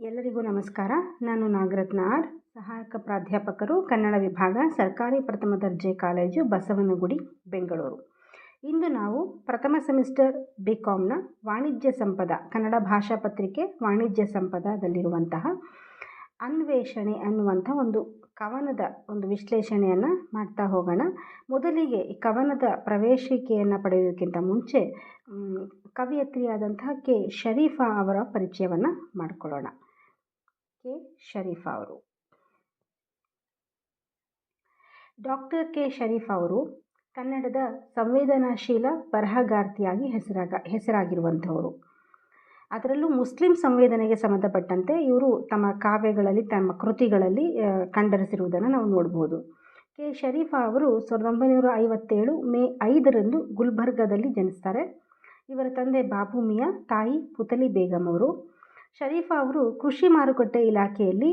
ಎಲ್ಲರಿಗೂ ನಮಸ್ಕಾರ. ನಾನು ನಾಗರತ್ನ ಆರ್, ಸಹಾಯಕ ಪ್ರಾಧ್ಯಾಪಕರು, ಕನ್ನಡ ವಿಭಾಗ, ಸರ್ಕಾರಿ ಪ್ರಥಮ ದರ್ಜೆ ಕಾಲೇಜು, ಬಸವನಗುಡಿ, ಬೆಂಗಳೂರು. ಇಂದು ನಾವು ಪ್ರಥಮ ಸೆಮಿಸ್ಟರ್ ಬಿ ಕಾಮ್ನ ವಾಣಿಜ್ಯ ಸಂಪದ, ಕನ್ನಡ ಭಾಷಾ ಪತ್ರಿಕೆ ವಾಣಿಜ್ಯ ಸಂಪದದಲ್ಲಿರುವಂತಹ ಅನ್ವೇಷಣೆ ಅನ್ನುವಂಥ ಒಂದು ಕವನದ ಒಂದು ವಿಶ್ಲೇಷಣೆಯನ್ನು ಮಾಡ್ತಾ ಹೋಗೋಣ. ಮೊದಲಿಗೆ ಈ ಕವನದ ಪ್ರವೇಶಿಕೆಯನ್ನು ಪಡೆಯೋದಕ್ಕಿಂತ ಮುಂಚೆ ಕವಿಯತ್ರಿಯಾದಂತಹ ಕೆ. ಶರೀಫಾ ಅವರ ಪರಿಚಯವನ್ನು ಮಾಡಿಕೊಳ್ಳೋಣ. ಕೆ. ಶರೀಫಾ ಅವರು. Doctor K. ಶರೀಫ್ ಅವರು ಕನ್ನಡದ ಸಂವೇದನಾಶೀಲ ಬರಹಗಾರ್ತಿಯಾಗಿ ಹೆಸರಾಗ, ಹೆಸರಾಗಿರುವಂಥವರು. ಅದರಲ್ಲೂ ಮುಸ್ಲಿಂ ಸಂವೇದನೆಗೆ ಸಂಬಂಧಪಟ್ಟಂತೆ ಇವರು ತಮ್ಮ ಕಾವ್ಯಗಳಲ್ಲಿ, ತಮ್ಮ ಕೃತಿಗಳಲ್ಲಿ ಕಂಡರಿಸಿರುವುದನ್ನು ನಾವು ನೋಡ್ಬೋದು. ಕೆ. ಶರೀಫ ಅವರು ಸಾವಿರದ ಒಂಬೈನೂರ ಐವತ್ತೇಳು ಮೇ ಐದರಂದು ಗುಲ್ಬರ್ಗದಲ್ಲಿ ಜನಿಸ್ತಾರೆ. ಇವರ ತಂದೆ ಬಾಬು ಮಿಯಾ, ತಾಯಿ ಪುತಲಿ ಬೇಗಂ ಅವರು. ಶರೀಫಾ ಅವರು ಕೃಷಿ ಮಾರುಕಟ್ಟೆ ಇಲಾಖೆಯಲ್ಲಿ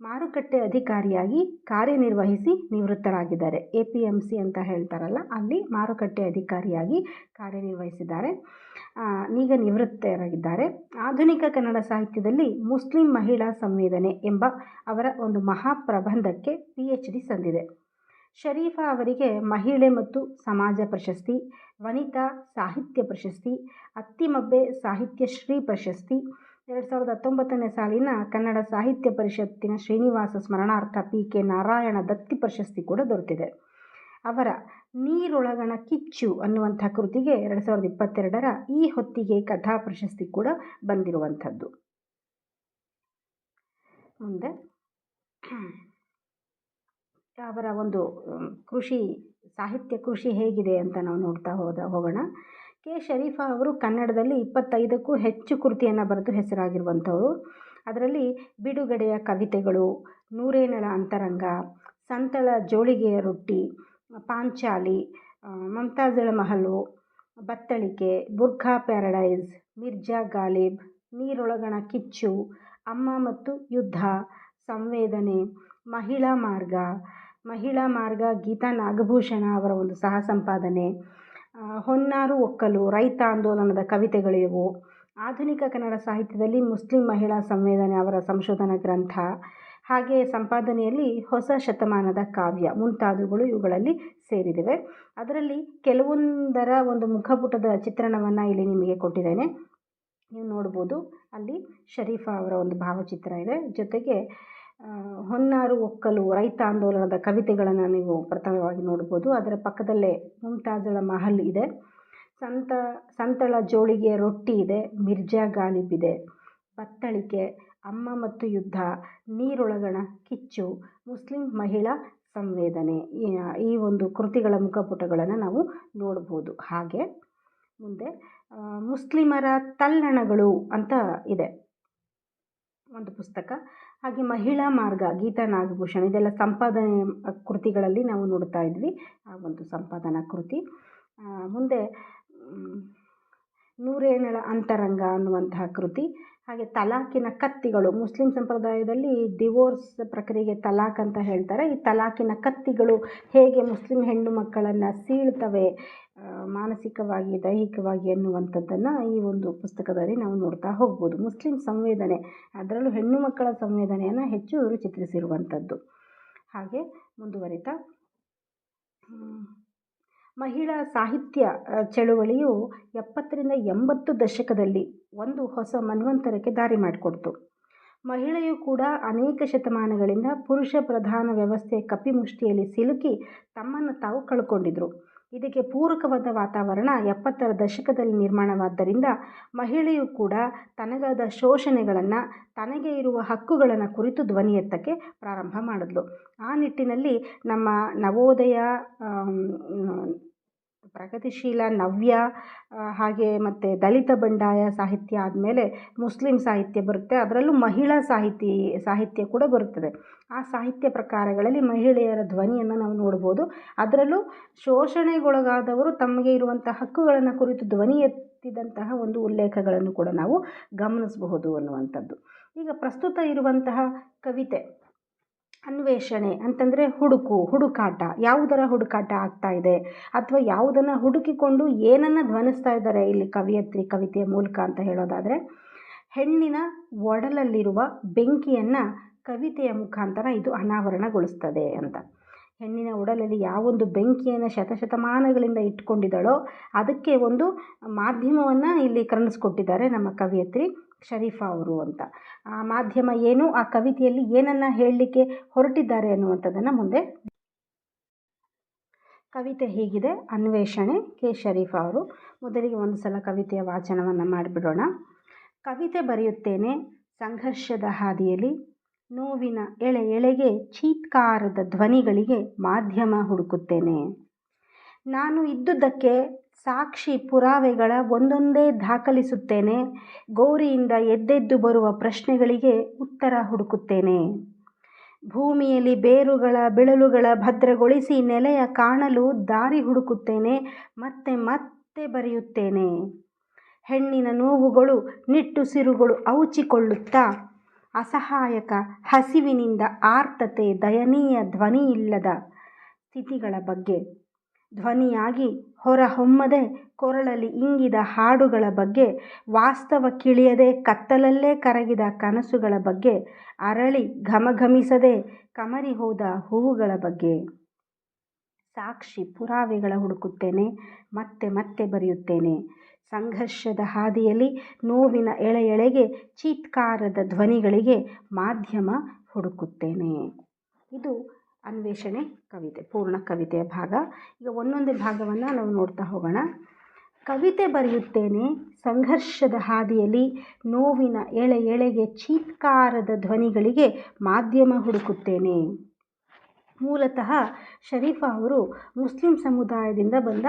ಮಾರುಕಟ್ಟೆ ಅಧಿಕಾರಿಯಾಗಿ ಕಾರ್ಯನಿರ್ವಹಿಸಿ ನಿವೃತ್ತರಾಗಿದ್ದಾರೆ. ಎ ಪಿ ಎಂ ಸಿ ಅಂತ ಹೇಳ್ತಾರಲ್ಲ, ಅಲ್ಲಿ ಮಾರುಕಟ್ಟೆ ಅಧಿಕಾರಿಯಾಗಿ ಕಾರ್ಯನಿರ್ವಹಿಸಿದ್ದಾರೆ. ಈಗ ನಿವೃತ್ತರಾಗಿದ್ದಾರೆ. ಆಧುನಿಕ ಕನ್ನಡ ಸಾಹಿತ್ಯದಲ್ಲಿ ಮುಸ್ಲಿಂ ಮಹಿಳಾ ಸಂವೇದನೆ ಎಂಬ ಅವರ ಒಂದು ಮಹಾಪ್ರಬಂಧಕ್ಕೆ ಪಿ ಎಚ್ ಡಿ ಸಂದಿದೆ. ಶರೀಫಾ ಅವರಿಗೆ ಮಹಿಳೆ ಮತ್ತು ಸಮಾಜ ಪ್ರಶಸ್ತಿ, ವನಿತಾ ಸಾಹಿತ್ಯ ಪ್ರಶಸ್ತಿ, ಅತ್ತಿಮಬ್ಬೆ ಸಾಹಿತ್ಯ ಶ್ರೀ ಪ್ರಶಸ್ತಿ ಎರಡು ಸಾವಿರದ ಹತ್ತೊಂಬತ್ತನೇ ಸಾಲಿನ ಕನ್ನಡ ಸಾಹಿತ್ಯ ಪರಿಷತ್ತಿನ ಶ್ರೀನಿವಾಸ ಸ್ಮರಣಾರ್ಥ ಪಿ ಕೆ ನಾರಾಯಣ ದತ್ತಿ ಪ್ರಶಸ್ತಿ ಕೂಡ ದೊರೆತಿದೆ. ಅವರ ನೀರೊಳಗಣ ಕಿಚ್ಚು ಅನ್ನುವಂಥ ಕೃತಿಗೆ ಎರಡು ಸಾವಿರದ ಇಪ್ಪತ್ತೆರಡರ ಈ ಹೊತ್ತಿಗೆ ಕಥಾ ಪ್ರಶಸ್ತಿ ಕೂಡ ಬಂದಿರುವಂಥದ್ದು. ಮುಂದೆ ಅವರ ಒಂದು ಕೃಷಿ, ಸಾಹಿತ್ಯ ಕೃಷಿ ಹೇಗಿದೆ ಅಂತ ನಾವು ನೋಡ್ತಾ ಹೋದ, ಹೋಗೋಣ. ಕೆ. ಶರೀಫಾ ಅವರು ಕನ್ನಡದಲ್ಲಿ ಇಪ್ಪತ್ತೈದಕ್ಕೂ ಹೆಚ್ಚು ಕೃತಿಯನ್ನು ಬರೆದು ಹೆಸರಾಗಿರುವಂಥವರು. ಅದರಲ್ಲಿ ಬಿಡುಗಡೆಯ ಕವಿತೆಗಳು, ನೂರೇನಳ ಅಂತರಂಗ, ಸಂತಳ ಜೋಳಿಗೆಯ ರೊಟ್ಟಿ, ಪಾಂಚಾಲಿ ಮಮತಾಜಳ ಮಹಲು, ಬತ್ತಳಿಕೆ, ಬುರ್ಖಾ ಪ್ಯಾರಡೈಸ್, ಮಿರ್ಜಾ ಗಾಲಿಬ್, ನೀರೊಳಗಣ ಕಿಚ್ಚು, ಅಮ್ಮ ಮತ್ತು ಯುದ್ಧ, ಸಂವೇದನೆ, ಮಹಿಳಾ ಮಾರ್ಗ ಮಹಿಳಾ ಮಾರ್ಗ ಗೀತಾ ನಾಗಭೂಷಣ ಅವರ ಒಂದು ಸಹ ಸಂಪಾದನೆ ಹೊನ್ನಾರು ಒಕ್ಕಲು, ರೈತ ಆಂದೋಲನದ ಕವಿತೆಗಳಿವು. ಆಧುನಿಕ ಕನ್ನಡ ಸಾಹಿತ್ಯದಲ್ಲಿ ಮುಸ್ಲಿಂ ಮಹಿಳಾ ಸಂವೇದನೆ ಅವರ ಸಂಶೋಧನಾ ಗ್ರಂಥ. ಹಾಗೆ ಸಂಪಾದನೆಯಲ್ಲಿ ಹೊಸ ಶತಮಾನದ ಕಾವ್ಯ ಮುಂತಾದವುಗಳು ಇವುಗಳಲ್ಲಿ ಸೇರಿದಿವೆ. ಅದರಲ್ಲಿ ಕೆಲವೊಂದರ ಒಂದು ಮುಖಪುಟದ ಚಿತ್ರಣವನ್ನು ಇಲ್ಲಿ ನಿಮಗೆ ಕೊಟ್ಟಿದ್ದೇನೆ. ನೀವು ನೋಡ್ಬೋದು. ಅಲ್ಲಿ ಶರೀಫಾ ಅವರ ಒಂದು ಭಾವಚಿತ್ರ ಇದೆ. ಜೊತೆಗೆ ಹೊನ್ನಾರು ಒಕ್ಕಲು ರೈತ ಆಂದೋಲನದ ಕವಿತೆಗಳನ್ನು ನೀವು ಪ್ರಥಮವಾಗಿ ನೋಡ್ಬೋದು. ಅದರ ಪಕ್ಕದಲ್ಲೇ ಮುಮ್ತಾಜಳ ಮಹಲ್ ಇದೆ. ಸಂತ, ಸಂತಳ ಜೋಳಿಗೆ ರೊಟ್ಟಿ ಇದೆ, ಮಿರ್ಜಾ ಗಾಲಿಬ್ ಇದೆ ಬತ್ತಳಿಕೆ, ಅಮ್ಮ ಮತ್ತು ಯುದ್ಧ, ನೀರೊಳಗಣ ಕಿಚ್ಚು, ಮುಸ್ಲಿಂ ಮಹಿಳಾ ಸಂವೇದನೆ. ಈ- ಒಂದು ಕೃತಿಗಳ ಮುಖಪುಟಗಳನ್ನು ನಾವು ನೋಡ್ಬೋದು. ಹಾಗೆ ಮುಂದೆ ಮುಸ್ಲಿಮರ ತಲ್ಲಣಗಳು ಅಂತ ಇದೆ. ಒಂದು ಪುಸ್ತಕ. ಹಾಗೆ ಮಹಿಳಾ ಮಾರ್ಗ, ಗೀತಾ ನಾಗಭೂಷಣ್, ಇದೆಲ್ಲ ಸಂಪಾದನೆ ಕೃತಿಗಳಲ್ಲಿ ನಾವು ನೋಡ್ತಾ ಇದ್ವಿ. ಆ ಒಂದು ಸಂಪಾದನಾ ಕೃತಿ. ಮುಂದೆ ನೂರೇನಳ ಅಂತರಂಗ ಅನ್ನುವಂತಹ ಕೃತಿ. ಹಾಗೆ ತಲಾಕಿನ ಕತ್ತಿಗಳು, ಮುಸ್ಲಿಂ ಸಂಪ್ರದಾಯದಲ್ಲಿ ಡಿವೋರ್ಸ್ ಪ್ರಕ್ರಿಯೆಗೆ ತಲಾಕ್ ಅಂತ ಹೇಳ್ತಾರೆ. ಈ ತಲಾಕಿನ ಕತ್ತಿಗಳು ಹೇಗೆ ಮುಸ್ಲಿಂ ಹೆಣ್ಣು ಮಕ್ಕಳನ್ನು ಸೀಳ್ತವೆ ಮಾನಸಿಕವಾಗಿ, ದೈಹಿಕವಾಗಿ ಅನ್ನುವಂಥದ್ದನ್ನು ಈ ಒಂದು ಪುಸ್ತಕದಲ್ಲಿ ನಾವು ನೋಡ್ತಾ ಹೋಗ್ಬೋದು. ಮುಸ್ಲಿಂ ಸಂವೇದನೆ, ಅದರಲ್ಲೂ ಹೆಣ್ಣು ಮಕ್ಕಳ ಸಂವೇದನೆಯನ್ನು ಹೆಚ್ಚು ಇವರು ಚಿತ್ರಿಸಿರುವಂಥದ್ದು. ಹಾಗೆ ಮುಂದುವರಿತಾ. ಮಹಿಳಾ ಸಾಹಿತ್ಯ ಚಳುವಳಿಯು ಎಪ್ಪತ್ತರಿಂದ ಎಂಬತ್ತು ದಶಕದಲ್ಲಿ ಒಂದು ಹೊಸ ಮನ್ವಂತರಕ್ಕೆ ದಾರಿ ಮಾಡಿಕೊಡ್ತು. ಮಹಿಳೆಯು ಕೂಡ ಅನೇಕ ಶತಮಾನಗಳಿಂದ ಪುರುಷ ಪ್ರಧಾನ ವ್ಯವಸ್ಥೆ ಕಪಿಮುಷ್ಟಿಯಲ್ಲಿ ಸಿಲುಕಿ ತಮ್ಮನ್ನು ತಾವು ಕಳ್ಕೊಂಡಿದ್ರು. ಇದಕ್ಕೆ ಪೂರಕವಾದ ವಾತಾವರಣ ಎಪ್ಪತ್ತರ ದಶಕದಲ್ಲಿ ನಿರ್ಮಾಣವಾದ್ದರಿಂದ ಮಹಿಳೆಯು ಕೂಡ ತನಗಾದ ಶೋಷಣೆಗಳನ್ನು ತನಗೆ ಇರುವ ಹಕ್ಕುಗಳನ್ನು ಕುರಿತು ಧ್ವನಿ ಎತ್ತಕ್ಕೆ ಪ್ರಾರಂಭ ಮಾಡಿದ್ಲು. ಆ ನಿಟ್ಟಿನಲ್ಲಿ ನಮ್ಮ ನವೋದಯ ಪ್ರಗತಿಶೀಲ ನವ್ಯ ಹಾಗೆ ಮತ್ತು ದಲಿತ ಬಂಡಾಯ ಸಾಹಿತ್ಯ ಆದಮೇಲೆ ಮುಸ್ಲಿಂ ಸಾಹಿತ್ಯ ಬರುತ್ತೆ. ಅದರಲ್ಲೂ ಮಹಿಳಾ ಸಾಹಿತಿ, ಸಾಹಿತ್ಯ ಕೂಡ ಬರುತ್ತದೆ. ಆ ಸಾಹಿತ್ಯ ಪ್ರಕಾರಗಳಲ್ಲಿ ಮಹಿಳೆಯರ ಧ್ವನಿಯನ್ನು ನಾವು ನೋಡ್ಬೋದು. ಅದರಲ್ಲೂ ಶೋಷಣೆಗೊಳಗಾದವರು ತಮಗೆ ಇರುವಂಥ ಹಕ್ಕುಗಳನ್ನು ಕುರಿತು ಧ್ವನಿ ಎತ್ತಿದಂತಹ ಒಂದು ಉಲ್ಲೇಖಗಳನ್ನು ಕೂಡ ನಾವು ಗಮನಿಸಬಹುದು ಅನ್ನುವಂಥದ್ದು. ಈಗ ಪ್ರಸ್ತುತ ಇರುವಂತಹ ಕವಿತೆ ಅನ್ವೇಷಣೆ ಅಂತಂದರೆ ಹುಡುಕು, ಹುಡುಕಾಟ. ಯಾವುದರ ಹುಡುಕಾಟ ಆಗ್ತಾ ಇದೆ? ಅಥವಾ ಯಾವುದನ್ನು ಹುಡುಕಿಕೊಂಡು ಏನನ್ನು ಧ್ವನಿಸ್ತಾ ಇದ್ದಾರೆ ಇಲ್ಲಿ ಕವಿಯತ್ರಿ ಕವಿತೆಯ ಮೂಲಕ ಅಂತ ಹೇಳೋದಾದರೆ, ಹೆಣ್ಣಿನ ಒಡಲಲ್ಲಿರುವ ಬೆಂಕಿಯನ್ನು ಕವಿತೆಯ ಮುಖಾಂತರ ಇದು ಅನಾವರಣಗೊಳಿಸ್ತದೆ ಅಂತ. ಹೆಣ್ಣಿನ ಒಡಲಲ್ಲಿ ಯಾವೊಂದು ಬೆಂಕಿಯನ್ನು ಶತಶತಮಾನಗಳಿಂದ ಇಟ್ಕೊಂಡಿದ್ದಾಳೋ ಅದಕ್ಕೆ ಒಂದು ಮಾಧ್ಯಮವನ್ನು ಇಲ್ಲಿ ಕರುಣಿಸ್ಕೊಟ್ಟಿದ್ದಾರೆ ನಮ್ಮ ಕವಯತ್ರಿ. ಶರೀಫಾ ಅವರು ಅಂತ. ಆ ಮಾಧ್ಯಮ ಏನು ಆ ಕವಿತೆಯಲ್ಲಿ ಏನನ್ನು ಹೇಳಲಿಕ್ಕೆ ಹೊರಟಿದ್ದಾರೆ ಅನ್ನುವಂಥದ್ದನ್ನು ಮುಂದೆ. ಕವಿತೆ ಹೀಗಿದೆ, ಅನ್ವೇಷಣೆ, ಕೆ. ಶರೀಫ್ ಅವರು. ಮೊದಲಿಗೆ ಒಂದು ಸಲ ಕವಿತೆಯ ವಾಚನವನ್ನು ಮಾಡಿಬಿಡೋಣ. ಕವಿತೆ ಬರೆಯುತ್ತೇನೆ ಸಂಘರ್ಷದ ಹಾದಿಯಲ್ಲಿ. ನೋವಿನ ಎಳೆ ಎಳೆಗೆ, ಚೀತ್ಕಾರದ ಧ್ವನಿಗಳಿಗೆ ಮಾಧ್ಯಮ ಹುಡುಕುತ್ತೇನೆ. ನಾನು ಇದ್ದುದಕ್ಕೆ ಸಾಕ್ಷಿ ಪುರಾವೆಗಳ ಒಂದೊಂದೇ ದಾಖಲಿಸುತ್ತೇನೆ, ಗೌರಿಯಿಂದ ಎದ್ದೆದ್ದು ಬರುವ ಪ್ರಶ್ನೆಗಳಿಗೆ ಉತ್ತರ ಹುಡುಕುತ್ತೇನೆ. ಭೂಮಿಯಲ್ಲಿ ಬೇರುಗಳ ಬಿಳಲುಗಳ ಭದ್ರಗೊಳಿಸಿ ನೆಲೆಯ ಕಾಣಲು ದಾರಿ ಹುಡುಕುತ್ತೇನೆ, ಮತ್ತೆ ಮತ್ತೆ ಬರೆಯುತ್ತೇನೆ. ಹೆಣ್ಣಿನ ನೋವುಗಳು ನಿಟ್ಟುಸಿರುಗಳು ಔಚಿಕೊಳ್ಳುತ್ತಾ, ಅಸಹಾಯಕ ಹಸಿವಿನಿಂದ ಆರ್ತತೆ ದಯನೀಯ ಧ್ವನಿಯಿಲ್ಲದ ಸ್ಥಿತಿಗಳ ಬಗ್ಗೆ ಧ್ವನಿಯಾಗಿ ಹೊರಹೊಮ್ಮದೆ ಕೊರಳಲ್ಲಿ ಇಂಗಿದ ಹಾಡುಗಳ ಬಗ್ಗೆ ವಾಸ್ತವಕ್ಕಿಳಿಯದೆ ಕತ್ತಲಲ್ಲೇ ಕರಗಿದ ಕನಸುಗಳ ಬಗ್ಗೆ, ಅರಳಿ ಘಮಘಮಿಸದೆ ಕಮರಿ ಹೋದ ಹೂವುಗಳ ಬಗ್ಗೆ. ಸಾಕ್ಷಿ ಪುರಾವೆಗಳ ಹುಡುಕುತ್ತೇನೆ, ಮತ್ತೆ ಮತ್ತೆ ಬರೆಯುತ್ತೇನೆ. ಸಂಘರ್ಷದ ಹಾದಿಯಲ್ಲಿ ನೋವಿನ ಎಳೆ ಎಳೆಗೆ ಚೀತ್ಕಾರದ ಧ್ವನಿಗಳಿಗೆ ಮಾಧ್ಯಮ ಹುಡುಕುತ್ತೇನೆ. ಇದು ಅನ್ವೇಷಣೆ ಕವಿತೆ, ಪೂರ್ಣ ಕವಿತೆಯ ಭಾಗ. ಈಗ ಒಂದೊಂದೇ ಭಾಗವನ್ನು ನಾವು ನೋಡ್ತಾ ಹೋಗೋಣ. ಕವಿತೆ ಬರೆಯುತ್ತೇನೆ ಸಂಘರ್ಷದ ಹಾದಿಯಲ್ಲಿ ನೋವಿನ ಎಳೆ ಎಳೆಗೆ ಚೀತ್ಕಾರದ ಧ್ವನಿಗಳಿಗೆ ಮಾಧ್ಯಮ ಹುಡುಕುತ್ತೇನೆ. ಮೂಲತಃ ಶರೀಫಾ ಅವರು ಮುಸ್ಲಿಂ ಸಮುದಾಯದಿಂದ ಬಂದ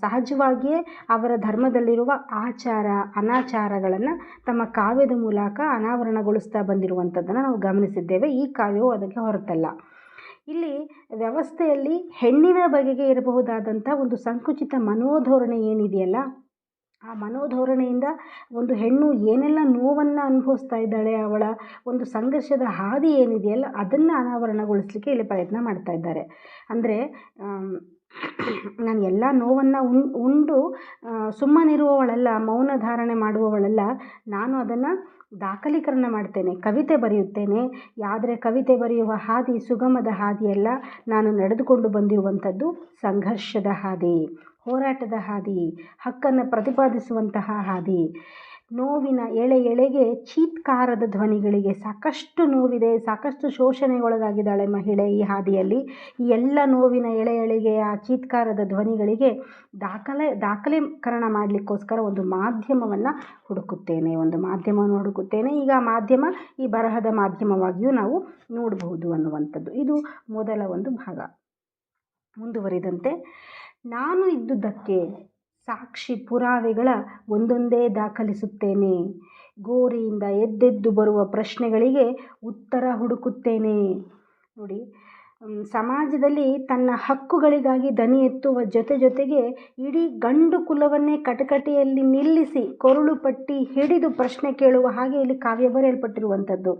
ಸಹಜವಾಗಿಯೇ ಅವರ ಧರ್ಮದಲ್ಲಿರುವ ಆಚಾರ, ಅನಾಚಾರಗಳನ್ನು ತಮ್ಮ ಕಾವ್ಯದ ಮೂಲಕ ಅನಾವರಣಗೊಳಿಸ್ತಾ ಬಂದಿರುವಂಥದ್ದನ್ನು ನಾವು ಗಮನಿಸಿದ್ದೇವೆ. ಈ ಕಾವ್ಯವು ಅದಕ್ಕೆ ಹೊರತಲ್ಲ. ಇಲ್ಲಿ ವ್ಯವಸ್ಥೆಯಲ್ಲಿ ಹೆಣ್ಣಿನ ಬಗೆಗೆ ಇರಬಹುದಾದಂಥ ಒಂದು ಸಂಕುಚಿತ ಮನೋಧೋರಣೆ ಏನಿದೆಯಲ್ಲ, ಆ ಮನೋಧೋರಣೆಯಿಂದ ಒಂದು ಹೆಣ್ಣು ಏನೆಲ್ಲ ನೋವನ್ನು ಅನುಭವಿಸ್ತಾ ಇದ್ದಾಳೆ, ಅವಳ ಒಂದು ಸಂಘರ್ಷದ ಹಾದಿ ಏನಿದೆಯಲ್ಲ, ಅದನ್ನು ಅನಾವರಣಗೊಳಿಸಲಿಕ್ಕೆ ಇಲ್ಲಿ ಪ್ರಯತ್ನ ಮಾಡ್ತಾ ಇದ್ದಾರೆ. ಅಂದರೆ ನಾನು ಎಲ್ಲ ನೋವನ್ನು ಉಂಡು ಸುಮ್ಮನಿರುವವಳಲ್ಲ, ಮೌನ ಧಾರಣೆ ಮಾಡುವವಳಲ್ಲ, ನಾನು ಅದನ್ನು ದಾಖಲೀಕರಣ ಮಾಡ್ತೇನೆ, ಕವಿತೆ ಬರೆಯುತ್ತೇನೆ. ಆದರೆ ಕವಿತೆ ಬರೆಯುವ ಹಾದಿ ಸುಗಮದ ಹಾದಿಯಲ್ಲ, ನಾನು ನಡೆದುಕೊಂಡು ಬಂದಿರುವಂಥದ್ದು ಸಂಘರ್ಷದ ಹಾದಿ, ಹೋರಾಟದ ಹಾದಿ, ಹಕ್ಕನ್ನು ಪ್ರತಿಪಾದಿಸುವಂತಹ ಹಾದಿ. ನೋವಿನ ಎಳೆ ಎಳೆಗೆ ಚೀತ್ಕಾರದ ಧ್ವನಿಗಳಿಗೆ ಸಾಕಷ್ಟು ನೋವಿದೆ, ಸಾಕಷ್ಟು ಶೋಷಣೆಗೊಳಗಾಗಿದ್ದಾಳೆ ಮಹಿಳೆ ಈ ಹಾದಿಯಲ್ಲಿ. ಈ ಎಲ್ಲ ನೋವಿನ ಎಳೆ ಎಳೆಗೆ ಆ ಚೀತ್ಕಾರದ ಧ್ವನಿಗಳಿಗೆ ದಾಖಲೆ, ದಾಖಲೀಕರಣ ಮಾಡಲಿಕ್ಕೋಸ್ಕರ ಒಂದು ಮಾಧ್ಯಮವನ್ನು ಹುಡುಕುತ್ತೇನೆ, ಒಂದು ಮಾಧ್ಯಮವನ್ನು ಹುಡುಕುತ್ತೇನೆ. ಈಗ ಮಾಧ್ಯಮ ಈ ಬರಹದ ಮಾಧ್ಯಮವಾಗಿಯೂ ನಾವು ನೋಡಬಹುದು ಅನ್ನುವಂಥದ್ದು. ಇದು ಮೊದಲ ಒಂದು ಭಾಗ. ಮುಂದುವರಿದಂತೆ, ನಾನು ಇದ್ದುದಕ್ಕೆ ಸಾಕ್ಷಿ ಪುರಾವೆಗಳ ಒಂದೊಂದೇ ದಾಖಲಿಸುತ್ತೇನೆ. ಗೋರಿಯಿಂದ ಎದ್ದೆದ್ದು ಬರುವ ಪ್ರಶ್ನೆಗಳಿಗೆ ಉತ್ತರ ಹುಡುಕುತ್ತೇನೆ. ನೋಡಿ ಸಮಾಜದಲ್ಲಿ ತನ್ನ ಹಕ್ಕುಗಳಿಗಾಗಿ ದನಿ ಎತ್ತುವ ಜೊತೆ ಜೊತೆಗೆ ಇಡೀ ಗಂಡು ಕುಲವನ್ನೇ ಕಟಕಟೆಯಲ್ಲಿ ನಿಲ್ಲಿಸಿ ಕೊರಳು ಪಟ್ಟಿ ಹಿಡಿದು ಪ್ರಶ್ನೆ ಕೇಳುವ ಹಾಗೆ ಇಲ್ಲಿ ಕಾವ್ಯ ಬರೆಯಲ್ಪಟ್ಟಿರುವಂಥದ್ದು.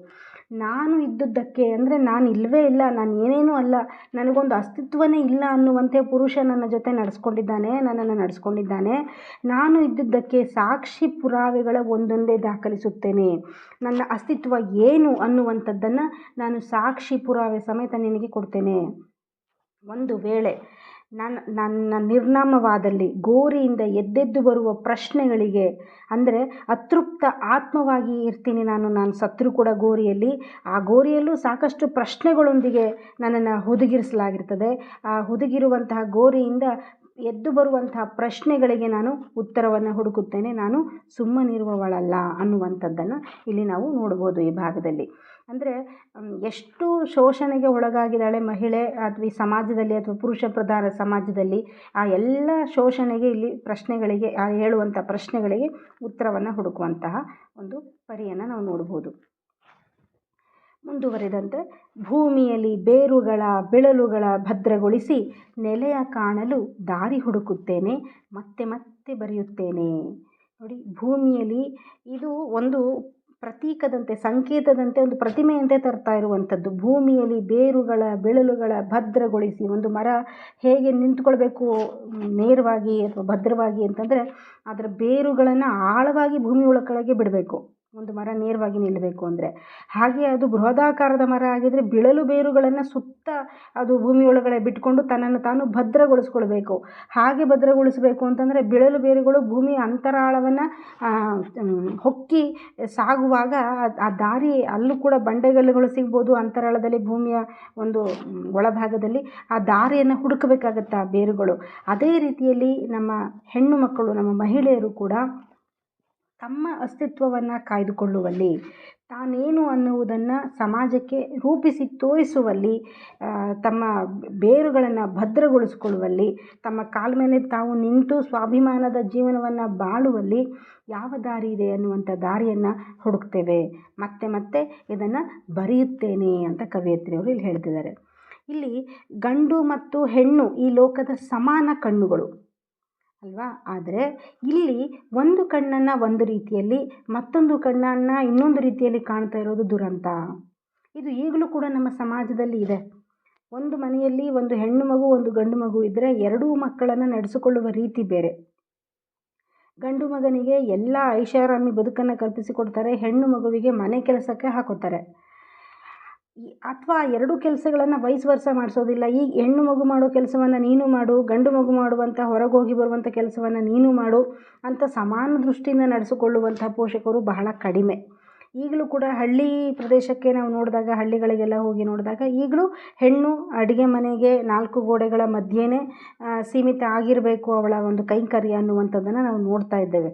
ನಾನು ಇದ್ದುದಕ್ಕೆ ಅಂದರೆ ನಾನು ಇಲ್ಲವೇ ಇಲ್ಲ, ನಾನು ಏನೇನೂ ಅಲ್ಲ, ನನಗೊಂದು ಅಸ್ತಿತ್ವವೇ ಇಲ್ಲ ಅನ್ನುವಂತೆ ಪುರುಷ ನನ್ನ ಜೊತೆ ನಡೆಸ್ಕೊಂಡಿದ್ದಾನೆ, ನನ್ನನ್ನು ನಡೆಸ್ಕೊಂಡಿದ್ದಾನೆ. ನಾನು ಇದ್ದುದಕ್ಕೆ ಸಾಕ್ಷಿ ಪುರಾವೆಗಳ ಒಂದೊಂದೇ ದಾಖಲಿಸುತ್ತೇನೆ. ನನ್ನ ಅಸ್ತಿತ್ವ ಏನು ಅನ್ನುವಂಥದ್ದನ್ನು ನಾನು ಸಾಕ್ಷಿ ಪುರಾವೆ ಸಮೇತ ನಿನಗೆ ಕೊಡ್ತೇನೆ. ಒಂದು ವೇಳೆ ನನ್ನ ನನ್ನ ನಿರ್ನಾಮವಾದಲ್ಲಿ ಗೋರಿಯಿಂದ ಎದ್ದೆದ್ದು ಬರುವ ಪ್ರಶ್ನೆಗಳಿಗೆ, ಅಂದರೆ ಅತೃಪ್ತ ಆತ್ಮವಾಗಿ ಇರ್ತೀನಿ ನಾನು ನಾನು ಸತ್ರು ಕೂಡ ಗೋರಿಯಲ್ಲಿ. ಆ ಗೋರಿಯಲ್ಲೂ ಸಾಕಷ್ಟು ಪ್ರಶ್ನೆಗಳೊಂದಿಗೆ ನನ್ನನ್ನು ಹುದುಗಿರಿಸಲಾಗಿರ್ತದೆ. ಆ ಹುದುಗಿರುವಂತಹ ಗೋರಿಯಿಂದ ಎದ್ದು ಬರುವಂತಹ ಪ್ರಶ್ನೆಗಳಿಗೆ ನಾನು ಉತ್ತರವನ್ನು ಹುಡುಕುತ್ತೇನೆ. ನಾನು ಸುಮ್ಮನಿರುವವಳಲ್ಲ ಅನ್ನುವಂಥದ್ದನ್ನು ಇಲ್ಲಿ ನಾವು ನೋಡ್ಬೋದು ಈ ಭಾಗದಲ್ಲಿ. ಅಂದರೆ ಎಷ್ಟು ಶೋಷಣೆಗೆ ಒಳಗಾಗಿದ್ದಾಳೆ ಮಹಿಳೆ ಅಥವಾ ಈ ಸಮಾಜದಲ್ಲಿ ಅಥವಾ ಪುರುಷ ಪ್ರಧಾನ ಸಮಾಜದಲ್ಲಿ, ಆ ಎಲ್ಲ ಶೋಷಣೆಗೆ ಇಲ್ಲಿ ಪ್ರಶ್ನೆಗಳಿಗೆ, ಆ ಹೇಳುವಂಥ ಪ್ರಶ್ನೆಗಳಿಗೆ ಉತ್ತರವನ್ನು ಹುಡುಕುವಂತಹ ಒಂದು ಪರಿಯನ್ನು ನಾವು ನೋಡ್ಬೋದು. ಮುಂದುವರೆದಂತೆ, ಭೂಮಿಯಲ್ಲಿ ಬೇರುಗಳ, ಬಿಳಲುಗಳ ಭದ್ರಗೊಳಿಸಿ ನೆಲೆಯ ಕಾಣಲು ದಾರಿ ಹುಡುಕುತ್ತೇನೆ, ಮತ್ತೆ ಮತ್ತೆ ಬರೆಯುತ್ತೇನೆ. ನೋಡಿ, ಭೂಮಿಯಲ್ಲಿ ಇದು ಒಂದು ಪ್ರತೀಕದಂತೆ, ಸಂಕೇತದಂತೆ, ಒಂದು ಪ್ರತಿಮೆಯಂತೆ ತರ್ತಾ ಇರುವಂಥದ್ದು. ಭೂಮಿಯಲ್ಲಿ ಬೇರುಗಳ, ಬೆಳಲುಗಳ ಭದ್ರಗೊಳಿಸಿ ಒಂದು ಮರ ಹೇಗೆ ನಿಂತ್ಕೊಳ್ಬೇಕು, ನೇರವಾಗಿ ಅಥವಾ ಭದ್ರವಾಗಿ ಅಂತಂದರೆ, ಅದರ ಬೇರುಗಳನ್ನು ಆಳವಾಗಿ ಭೂಮಿ ಬಿಡಬೇಕು. ಒಂದು ಮರ ನೇರವಾಗಿ ನಿಲ್ಲಬೇಕು ಅಂದರೆ. ಹಾಗೆ ಅದು ಬೃಹದಾಕಾರದ ಮರ ಆಗಿದ್ದರೆ ಬಿಳಲು ಬೇರುಗಳನ್ನು ಸುತ್ತ ಅದು ಭೂಮಿಯೊಳಗಡೆ ಬಿಟ್ಕೊಂಡು ತನ್ನನ್ನು ತಾನು ಭದ್ರಗೊಳಿಸ್ಕೊಳ್ಬೇಕು. ಹಾಗೆ ಭದ್ರಗೊಳಿಸಬೇಕು ಅಂತಂದರೆ ಬಿಳಲು ಬೇರುಗಳು ಭೂಮಿಯ ಅಂತರಾಳವನ್ನು ಹೊಕ್ಕಿ ಸಾಗುವಾಗ ಆ ದಾರಿ ಅಲ್ಲೂ ಕೂಡ ಬಂಡೆಗಲ್ಲುಗಳು ಸಿಗ್ಬೋದು ಅಂತರಾಳದಲ್ಲಿ ಭೂಮಿಯ ಒಂದು ಒಳಭಾಗದಲ್ಲಿ. ಆ ದಾರಿಯನ್ನು ಹುಡುಕಬೇಕಾಗತ್ತೆ ಆ ಬೇರುಗಳು. ಅದೇ ರೀತಿಯಲ್ಲಿ ನಮ್ಮ ಹೆಣ್ಣು ಮಕ್ಕಳು, ನಮ್ಮ ಮಹಿಳೆಯರು ಕೂಡ ತಮ್ಮ ಅಸ್ತಿತ್ವವನ್ನು ಕಾಯ್ದುಕೊಳ್ಳುವಲ್ಲಿ, ತಾನೇನು ಅನ್ನುವುದನ್ನು ಸಮಾಜಕ್ಕೆ ರೂಪಿಸಿ ತೋರಿಸುವಲ್ಲಿ ತಮ್ಮ ಬೇರುಗಳನ್ನು ಭದ್ರಗೊಳಿಸಿಕೊಳ್ಳುವಲ್ಲಿ, ತಮ್ಮ ಕಾಲ ಮೇಲೆ ತಾವು ನಿಂತು ಸ್ವಾಭಿಮಾನದ ಜೀವನವನ್ನು ಬಾಳುವಲ್ಲಿ ಯಾವ ದಾರಿ ಇದೆ ಅನ್ನುವಂಥ ದಾರಿಯನ್ನು ಹುಡುಕ್ತೇವೆ. ಮತ್ತೆ ಮತ್ತೆ ಇದನ್ನು ಬರೆಯುತ್ತೇನೆ ಅಂತ ಕವಯಿತ್ರಿಯವರು ಇಲ್ಲಿ ಹೇಳ್ತಿದ್ದಾರೆ. ಇಲ್ಲಿ ಗಂಡು ಮತ್ತು ಹೆಣ್ಣು ಈ ಲೋಕದ ಸಮಾನ ಕಣ್ಣುಗಳು. ಅಲ್ವಾ? ಆದರೆ ಇಲ್ಲಿ ಒಂದು ಕಣ್ಣನ್ನು ಒಂದು ರೀತಿಯಲ್ಲಿ, ಮತ್ತೊಂದು ಕಣ್ಣನ್ನು ಇನ್ನೊಂದು ರೀತಿಯಲ್ಲಿ ಕಾಣ್ತಾ ಇರೋದು ದುರಂತ. ಇದು ಈಗಲೂ ಕೂಡ ನಮ್ಮ ಸಮಾಜದಲ್ಲಿ ಇದೆ. ಒಂದು ಮನೆಯಲ್ಲಿ ಒಂದು ಹೆಣ್ಣು ಮಗು, ಒಂದು ಗಂಡು ಮಗು ಇದ್ದರೆ ಎರಡೂ ಮಕ್ಕಳನ್ನು ನಡೆಸಿಕೊಳ್ಳುವ ರೀತಿ ಬೇರೆ. ಗಂಡು ಮಗನಿಗೆ ಎಲ್ಲ ಐಷಾರಾಮಿ ಬದುಕನ್ನು ಕಲ್ಪಿಸಿಕೊಡ್ತಾರೆ, ಹೆಣ್ಣು ಮಗುವಿಗೆ ಮನೆ ಕೆಲಸಕ್ಕೆ ಹಾಕೋತಾರೆ. ಅಥವಾ ಎರಡು ಕೆಲಸಗಳನ್ನು ವೈಸ್ ವರ್ಷ ಮಾಡಿಸೋದಿಲ್ಲ. ಈ ಹೆಣ್ಣು ಮಗು ಮಾಡೋ ಕೆಲಸವನ್ನು ನೀನು ಮಾಡು, ಗಂಡು ಮಗು ಮಾಡುವಂಥ ಹೊರಗೆ ಹೋಗಿ ಬರುವಂಥ ಕೆಲಸವನ್ನು ನೀನು ಮಾಡು ಅಂತ ಸಮಾನ ದೃಷ್ಟಿಯಿಂದ ನಡೆಸಿಕೊಳ್ಳುವಂಥ ಪೋಷಕರು ಬಹಳ ಕಡಿಮೆ. ಈಗಲೂ ಕೂಡ ಹಳ್ಳಿ ಪ್ರದೇಶಕ್ಕೆ ನಾವು ನೋಡಿದಾಗ, ಹಳ್ಳಿಗಳಿಗೆಲ್ಲ ಹೋಗಿ ನೋಡಿದಾಗ ಈಗಲೂ ಹೆಣ್ಣು ಅಡುಗೆ ಮನೆಗೆ ನಾಲ್ಕು ಗೋಡೆಗಳ ಮಧ್ಯೆನೇ ಸೀಮಿತ ಆಗಿರಬೇಕು ಅವಳ ಒಂದು ಕೈಂಕರ್ಯ ಅನ್ನುವಂಥದ್ದನ್ನು ನಾವು ನೋಡ್ತಾ ಇದ್ದೇವೆ.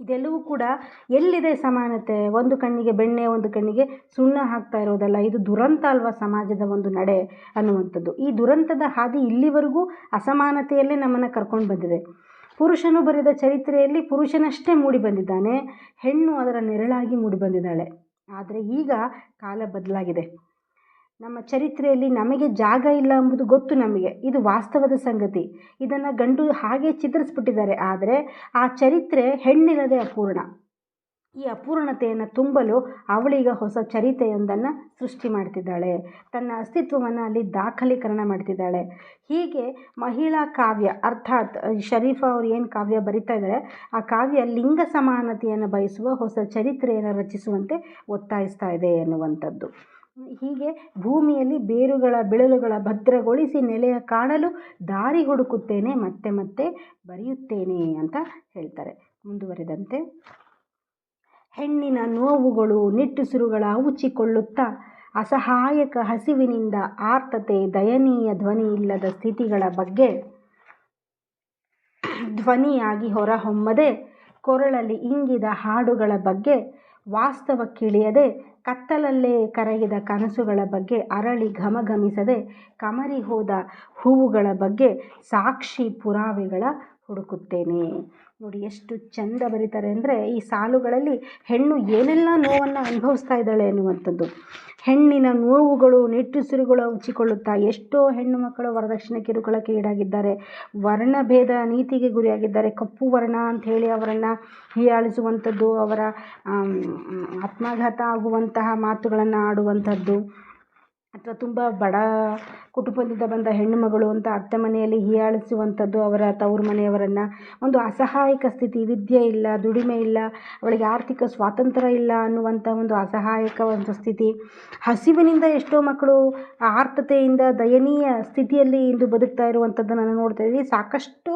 ಇದೆಲ್ಲವೂ ಕೂಡ ಎಲ್ಲಿದೆ ಸಮಾನತೆ? ಒಂದು ಕಣ್ಣಿಗೆ ಬೆಣ್ಣೆ, ಒಂದು ಕಣ್ಣಿಗೆ ಸುಣ್ಣ ಹಾಕ್ತಾ ಇರೋದಲ್ಲ, ಇದು ದುರಂತ ಅಲ್ವಾ ಸಮಾಜದ ಒಂದು ನಡೆ ಅನ್ನುವಂಥದ್ದು. ಈ ದುರಂತದ ಹಾದಿ ಇಲ್ಲಿವರೆಗೂ ಅಸಮಾನತೆಯಲ್ಲೇ ನಮ್ಮನ್ನು ಕರ್ಕೊಂಡು ಬಂದಿದೆ. ಪುರುಷನು ಬರೆದ ಚರಿತ್ರೆಯಲ್ಲಿ ಪುರುಷನಷ್ಟೇ ಮೂಡಿ ಬಂದಿದ್ದಾನೆ, ಹೆಣ್ಣು ಅದರ ನೆರಳಾಗಿ ಮೂಡಿ ಬಂದಿದ್ದಾಳೆ. ಆದರೆ ಈಗ ಕಾಲ ಬದಲಾಗಿದೆ. ನಮ್ಮ ಚರಿತ್ರೆಯಲ್ಲಿ ನಮಗೆ ಜಾಗ ಇಲ್ಲ ಎಂಬುದು ಗೊತ್ತು ನಮಗೆ. ಇದು ವಾಸ್ತವದ ಸಂಗತಿ. ಇದನ್ನು ಗಂಡು ಹಾಗೆ ಚಿತ್ರಿಸ್ಬಿಟ್ಟಿದ್ದಾರೆ. ಆದರೆ ಆ ಚರಿತ್ರೆ ಹೆಣ್ಣಿರದೆ ಅಪೂರ್ಣ. ಈ ಅಪೂರ್ಣತೆಯನ್ನು ತುಂಬಲು ಅವಳೀಗ ಹೊಸ ಚರಿತೆಯೊಂದನ್ನು ಸೃಷ್ಟಿ ಮಾಡ್ತಿದ್ದಾಳೆ. ತನ್ನ ಅಸ್ತಿತ್ವವನ್ನು ಅಲ್ಲಿ ದಾಖಲೀಕರಣ ಮಾಡ್ತಿದ್ದಾಳೆ. ಹೀಗೆ ಮಹಿಳಾ ಕಾವ್ಯ ಅರ್ಥಾತ್ ಶರೀಫಾ ಅವರು ಏನು ಕಾವ್ಯ ಬರಿತಾ ಇದ್ದಾರೆ ಆ ಕಾವ್ಯ ಲಿಂಗ ಸಮಾನತೆಯನ್ನು ಬಯಸುವ ಹೊಸ ಚರಿತ್ರೆಯನ್ನು ರಚಿಸುವಂತೆ ಒತ್ತಾಯಿಸ್ತಾ ಇದೆ ಎನ್ನುವಂಥದ್ದು. ಹೀಗೆ ಭೂಮಿಯಲ್ಲಿ ಬೇರುಗಳ ಬಿಳಲುಗಳ ಭದ್ರಗೊಳಿಸಿ ನೆಲೆಯ ಕಾಣಲು ದಾರಿ ಹುಡುಕುತ್ತೇನೆ, ಮತ್ತೆ ಮತ್ತೆ ಬರೆಯುತ್ತೇನೆ ಅಂತ ಹೇಳ್ತಾರೆ. ಮುಂದುವರೆದಂತೆ, ಹೆಣ್ಣಿನ ನೋವುಗಳು ನಿಟ್ಟುಸಿರುಗಳ ಉಚ್ಚಿಕೊಳ್ಳುತ್ತಾ ಅಸಹಾಯಕ ಹಸಿವಿನಿಂದ ಆರ್ತತೆ ದಯನೀಯ ಧ್ವನಿ ಇಲ್ಲದ ಸ್ಥಿತಿಗಳ ಬಗ್ಗೆ ಧ್ವನಿಯಾಗಿ ಹೊರಹೊಮ್ಮದೆ, ಕೊರಳಲ್ಲಿ ಇಂಗಿದ ಹಾಡುಗಳ ಬಗ್ಗೆ ವಾಸ್ತವಕ್ಕಿಳಿಯದೆ ಕತ್ತಲಲ್ಲೇ ಕರಗಿದ ಕನಸುಗಳ ಬಗ್ಗೆ ಅರಳಿ ಘಮಘಮಿಸದೆ ಕಮರಿ ಹೋದ ಹೂವುಗಳ ಬಗ್ಗೆ ಸಾಕ್ಷಿ ಪುರಾವೆಗಳ ಹುಡುಕುತ್ತೇನೆ. ನೋಡಿ ಎಷ್ಟು ಚಂದ ಬರೀತಾರೆ ಅಂದರೆ ಈ ಸಾಲುಗಳಲ್ಲಿ ಹೆಣ್ಣು ಏನೆಲ್ಲ ನೋವನ್ನು ಅನುಭವಿಸ್ತಾ ಇದ್ದಾಳೆ ಅನ್ನುವಂಥದ್ದು. ಹೆಣ್ಣಿನ ನೋವುಗಳು, ನಿಟ್ಟುಸಿರುಗಳು ಹಚ್ಚಿಕೊಳ್ಳುತ್ತಾ ಎಷ್ಟೋ ಹೆಣ್ಣು ಮಕ್ಕಳು ವರದಕ್ಷಿಣೆ ಕಿರುಕುಳಕ್ಕೆ ಈಡಾಗಿದ್ದಾರೆ. ವರ್ಣಭೇದ ನೀತಿಗೆ ಗುರಿಯಾಗಿದ್ದಾರೆ. ಕಪ್ಪು ವರ್ಣ ಅಂಥೇಳಿ ಅವರನ್ನು ಹೀಯಾಳಿಸುವಂಥದ್ದು, ಅವರ ಆತ್ಮಘಾತ ಆಗುವಂತಹ ಮಾತುಗಳನ್ನು ಆಡುವಂಥದ್ದು. ಅಥವಾ ತುಂಬ ಬಡ ಕುಟುಂಬದಿಂದ ಬಂದ ಹೆಣ್ಣು ಮಗಳು ಅಂತ ಅತ್ತೆ ಮನೆಯಲ್ಲಿ ಹೀಯಾಳಿಸುವಂಥದ್ದು ಅವರ ತವರು ಮನೆಯವರನ್ನು ಒಂದು ಅಸಹಾಯಕ ಸ್ಥಿತಿ, ವಿದ್ಯೆ ಇಲ್ಲ, ದುಡಿಮೆ ಇಲ್ಲ, ಅವಳಿಗೆ ಆರ್ಥಿಕ ಸ್ವಾತಂತ್ರ್ಯ ಇಲ್ಲ ಅನ್ನುವಂಥ ಒಂದು ಅಸಹಾಯಕ ಒಂದು ಸ್ಥಿತಿ. ಹಸಿವಿನಿಂದ ಎಷ್ಟೋ ಮಕ್ಕಳು ಆರ್ಥತೆಯಿಂದ ದಯನೀಯ ಸ್ಥಿತಿಯಲ್ಲಿ ಇಂದು ಬದುಕ್ತಾ ಇರುವಂಥದ್ದನ್ನು ನೋಡ್ತಾ ಇದ್ದೀವಿ ಸಾಕಷ್ಟು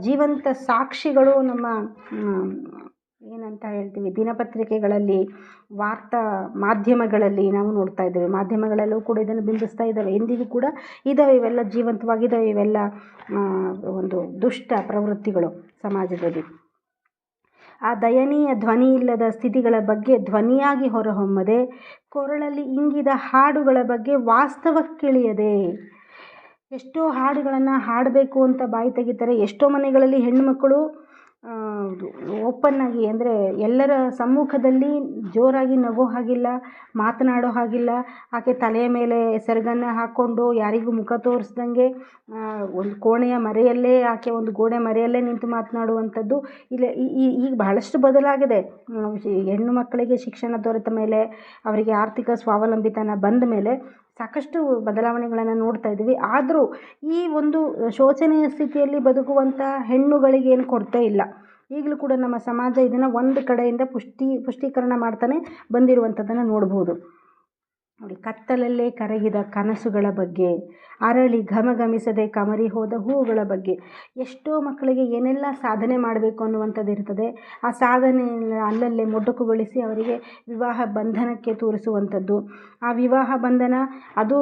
ಜೀವಂತ ಸಾಕ್ಷಿಗಳು ನಮ್ಮ ಏನಂತ ಹೇಳ್ತೀವಿ, ದಿನಪತ್ರಿಕೆಗಳಲ್ಲಿ, ವಾರ್ತಾ ಮಾಧ್ಯಮಗಳಲ್ಲಿ ನಾವು ನೋಡ್ತಾ ಇದ್ದೇವೆ. ಮಾಧ್ಯಮಗಳಲ್ಲೂ ಕೂಡ ಇದನ್ನು ಬಿಂಬಿಸ್ತಾ ಇದ್ದಾವೆ. ಇಂದಿಗೂ ಕೂಡ ಇದ್ದಾವೆ. ಇವೆಲ್ಲ ಜೀವಂತವಾಗಿದ್ದಾವೆ. ಇವೆಲ್ಲ ಒಂದು ದುಷ್ಟ ಪ್ರವೃತ್ತಿಗಳು ಸಮಾಜದಲ್ಲಿ. ಆ ದಯನೀಯ ಧ್ವನಿ ಇಲ್ಲದ ಸ್ಥಿತಿಗಳ ಬಗ್ಗೆ ಧ್ವನಿಯಾಗಿ ಹೊರಹೊಮ್ಮದೆ, ಕೊರಳಲ್ಲಿ ಇಂಗಿದ ಹಾಡುಗಳ ಬಗ್ಗೆ ವಾಸ್ತವಕ್ಕಿಳಿಯದೆ, ಎಷ್ಟೋ ಹಾಡುಗಳನ್ನು ಹಾಡಬೇಕು ಅಂತ ಬಾಯಿ ತೆಗಿತಾರೆ. ಎಷ್ಟೋ ಮನೆಗಳಲ್ಲಿ ಹೆಣ್ಣು ಮಕ್ಕಳು ಓಪನ್ ಆಗಿ ಅಂದರೆ ಎಲ್ಲರ ಸಮ್ಮುಖದಲ್ಲಿ ಜೋರಾಗಿ ನಗೋ ಹಾಗಿಲ್ಲ, ಮಾತನಾಡೋ ಹಾಗಿಲ್ಲ. ಆಕೆ ತಲೆಯ ಮೇಲೆ ಸೆರಗನ್ನು ಹಾಕ್ಕೊಂಡು ಯಾರಿಗೂ ಮುಖ ತೋರಿಸ್ದಂಗೆ ಒಂದು ಕೋಣೆಯ ಮರೆಯಲ್ಲೇ, ಆಕೆ ಒಂದು ಗೋಡೆ ಮರೆಯಲ್ಲೇ ನಿಂತು ಮಾತನಾಡುವಂಥದ್ದು ಈ ಈಗ ಬಹಳಷ್ಟು ಬದಲಾಗಿದೆ. ಹೆಣ್ಣು ಮಕ್ಕಳಿಗೆ ಶಿಕ್ಷಣ ದೊರೆತ ಮೇಲೆ, ಅವರಿಗೆ ಆರ್ಥಿಕ ಸ್ವಾವಲಂಬಿತನ ಬಂದ ಮೇಲೆ ಸಾಕಷ್ಟು ಬದಲಾವಣೆಗಳನ್ನು ನೋಡ್ತಾ ಇದ್ದೀವಿ. ಆದರೂ ಈ ಒಂದು ಶೋಚನೀಯ ಸ್ಥಿತಿಯಲ್ಲಿ ಬದುಕುವಂಥ ಹೆಣ್ಣುಗಳಿಗೆ ಏನು ಕೊರತೆ ಇಲ್ಲ. ಈಗಲೂ ಕೂಡ ನಮ್ಮ ಸಮಾಜ ಇದನ್ನು ಒಂದು ಕಡೆಯಿಂದ ಪುಷ್ಟಿ ಪುಷ್ಟೀಕರಣ ಮಾಡ್ತಾನೆ ಬಂದಿರುವಂಥದ್ದನ್ನು ನೋಡ್ಬೋದು. ನೋಡಿ, ಕತ್ತಲಲ್ಲೇ ಕರಗಿದ ಕನಸುಗಳ ಬಗ್ಗೆ, ಅರಳಿ ಘಮಘಮಿಸದೆ ಕಮರಿ ಹೋದ ಹೂವುಗಳ ಬಗ್ಗೆ. ಎಷ್ಟೋ ಮಕ್ಕಳಿಗೆ ಏನೆಲ್ಲ ಸಾಧನೆ ಮಾಡಬೇಕು ಅನ್ನುವಂಥದ್ದು ಇರ್ತದೆ. ಆ ಸಾಧನೆ ಅಲ್ಲಲ್ಲೇ ಮೊಟಕುಗೊಳಿಸಿ ಅವರಿಗೆ ವಿವಾಹ ಬಂಧನಕ್ಕೆ ತೋರಿಸುವಂಥದ್ದು. ಆ ವಿವಾಹ ಬಂಧನ, ಅದು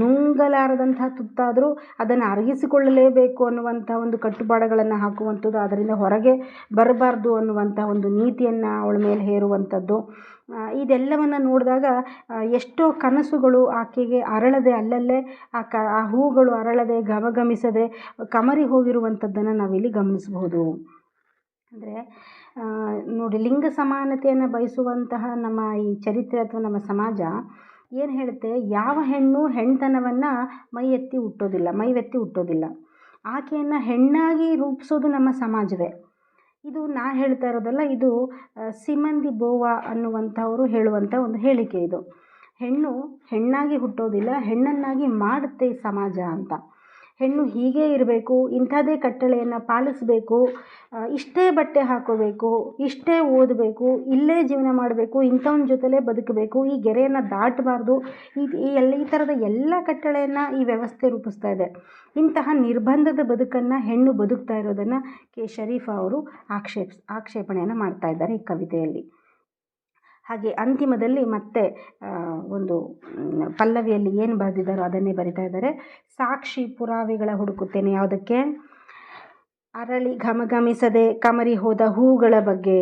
ನುಂಗಲಾರದಂಥ ತುತ್ತಾದರೂ ಅದನ್ನು ಅರಗಿಸಿಕೊಳ್ಳಲೇಬೇಕು ಅನ್ನುವಂಥ ಒಂದು ಕಟ್ಟುಪಾಡುಗಳನ್ನು ಹಾಕುವಂಥದ್ದು, ಅದರಿಂದ ಹೊರಗೆ ಬರಬಾರ್ದು ಅನ್ನುವಂಥ ಒಂದು ನೀತಿಯನ್ನು ಅವಳ ಮೇಲೆ ಹೇರುವಂಥದ್ದು. ಇದೆಲ್ಲವನ್ನು ನೋಡಿದಾಗ ಎಷ್ಟೋ ಕನಸುಗಳು ಆಕೆಗೆ ಅರಳದೆ, ಅಲ್ಲಲ್ಲೇ ಆ ಕ, ಆ ಹೂಗಳು ಅರಳದೆ ಗಮಗಮಿಸದೆ ಕಮರಿ ಹೋಗಿರುವಂಥದ್ದನ್ನು ನಾವಿಲ್ಲಿ ಗಮನಿಸಬಹುದು ಅಂದರೆ ನೋಡಿ, ಲಿಂಗ ಸಮಾನತೆಯನ್ನು ಬಯಸುವಂತಹ ನಮ್ಮ ಈ ಚರಿತ್ರೆ ಅಥವಾ ನಮ್ಮ ಸಮಾಜ ಏನು ಹೇಳುತ್ತೆ? ಯಾವ ಹೆಣ್ಣು ಹೆಣ್ತನವನ್ನು ಮೈ ಎತ್ತಿ ಹುಟ್ಟೋದಿಲ್ಲ, ಮೈವೆತ್ತಿ ಹುಟ್ಟೋದಿಲ್ಲ. ಆಕೆಯನ್ನು ಹೆಣ್ಣಾಗಿ ರೂಪಿಸೋದು ನಮ್ಮ ಸಮಾಜವೇ. ಇದು ನಾ ಹೇಳ್ತಾ ಇರೋದಲ್ಲ, ಇದು ಸಿಮಂದಿ ಬೋವಾ ಅನ್ನುವಂಥವರು ಹೇಳುವಂಥ ಒಂದು ಹೇಳಿಕೆ ಇದು. ಹೆಣ್ಣು ಹೆಣ್ಣಾಗಿ ಹುಟ್ಟೋದಿಲ್ಲ, ಹೆಣ್ಣನ್ನಾಗಿ ಮಾಡುತ್ತೆ ಸಮಾಜ ಅಂತ. ಹೆಣ್ಣು ಹೀಗೆ ಇರಬೇಕು, ಇಂಥದ್ದೇ ಕಟ್ಟಳೆಯನ್ನು ಪಾಲಿಸಬೇಕು ಇಷ್ಟೇ ಬಟ್ಟೆ ಹಾಕೋಬೇಕು, ಇಷ್ಟೇ ಓದಬೇಕು, ಇಲ್ಲೇ ಜೀವನ ಮಾಡಬೇಕು, ಇಂಥವ್ನ ಜೊತೆಲೇ ಬದುಕಬೇಕು, ಈ ಗೆರೆಯನ್ನು ದಾಟಬಾರ್ದು, ಈ ಎಲ್ಲ, ಈ ಥರದ ಎಲ್ಲ ಕಟ್ಟಳೆಯನ್ನು ಈ ವ್ಯವಸ್ಥೆ ರೂಪಿಸ್ತಾ ಇದೆ. ಇಂತಹ ನಿರ್ಬಂಧದ ಬದುಕನ್ನು ಹೆಣ್ಣು ಬದುಕ್ತಾ ಇರೋದನ್ನು ಕೆ. ಶರೀಫಾ ಅವರು ಆಕ್ಷೇಪ, ಆಕ್ಷೇಪಣೆಯನ್ನು ಮಾಡ್ತಾ ಇದ್ದಾರೆ ಈ ಕವಿತೆಯಲ್ಲಿ. ಹಾಗೆ ಅಂತಿಮದಲ್ಲಿ ಮತ್ತೆ ಒಂದು ಪಲ್ಲವಿಯಲ್ಲಿ ಏನು ಬರೆದಿದ್ದಾರೋ ಅದನ್ನೇ ಬರಿತಾ ಇದ್ದಾರೆ. ಸಾಕ್ಷಿ ಪುರಾವೆಗಳ ಹುಡುಕುತ್ತೇನೆ ಯಾವುದಕ್ಕೆ? ಅರಳಿ ಘಮಘಮಿಸದೆ ಕಮರಿ ಹೋದ ಹೂಗಳ ಬಗ್ಗೆ,